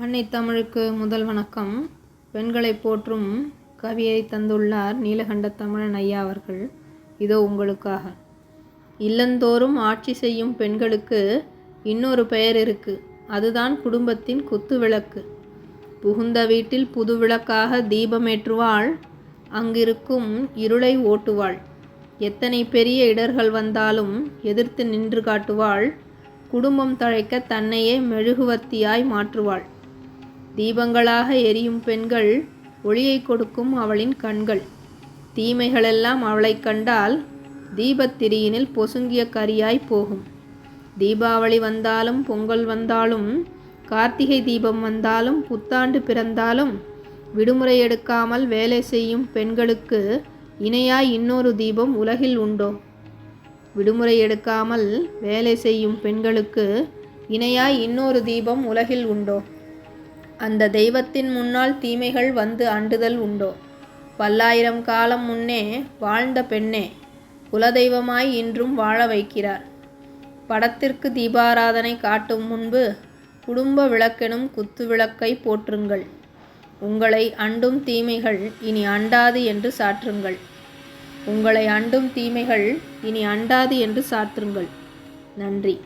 அன்னை தமிழுக்கு முதல் வணக்கம். பெண்களை போற்றும் கவியை தந்துள்ளார் நீலகண்ட தமிழன் ஐயா அவர்கள். இதோ உங்களுக்காக. இல்லந்தோறும் ஆட்சி செய்யும் பெண்களுக்கு இன்னொரு பெயர் இருக்கு. அதுதான் குடும்பத்தின் குத்து விளக்கு. புகுந்த வீட்டில் புது விளக்காக தீபமேற்றுவாள் அங்கிருக்கும் இருளை ஓட்டுவாள். எத்தனை பெரிய இடர்கள் வந்தாலும் எதிர்த்து நின்று காட்டுவாள். குடும்பம் தழைக்க தன்னையே மெழுகுவர்த்தியாய் மாற்றுவாள். தீபங்களாக எரியும் பெண்கள் ஒளியை கொடுக்கும் அவளின் கண்கள். தீமைகளெல்லாம் அவளைக் கண்டால் தீபத்திரியினில் பொசுங்கிய கரியாய் போகும். தீபாவளி வந்தாலும் பொங்கல் வந்தாலும் கார்த்திகை தீபம் வந்தாலும் புத்தாண்டு பிறந்தாலும் விடுமுறை எடுக்காமல் வேலை செய்யும் பெண்களுக்கு இணையாய் இன்னொரு தீபம் உலகில் உண்டோ? விடுமுறை எடுக்காமல் வேலை செய்யும் பெண்களுக்கு இணையாய் இன்னொரு தீபம் உலகில் உண்டோ? அந்த தெய்வத்தின் முன்னால் தீமைகள் வந்து அண்டுதல் உண்டோ? பல்லாயிரம் காலம் முன்னே வாழ்ந்த பெண்ணே குலதெய்வமாய் இன்றும் வாழ வைக்கிறார். படத்திற்கு தீபாராதனை காட்டும் முன்பு குடும்ப விளக்கெனும் குத்து விளக்கை போற்றுங்கள். உங்களை அண்டும் தீமைகள் இனி அண்டாது என்று சாற்றுங்கள். உங்களை அண்டும் தீமைகள் இனி அண்டாது என்று சாற்றுங்கள். நன்றி.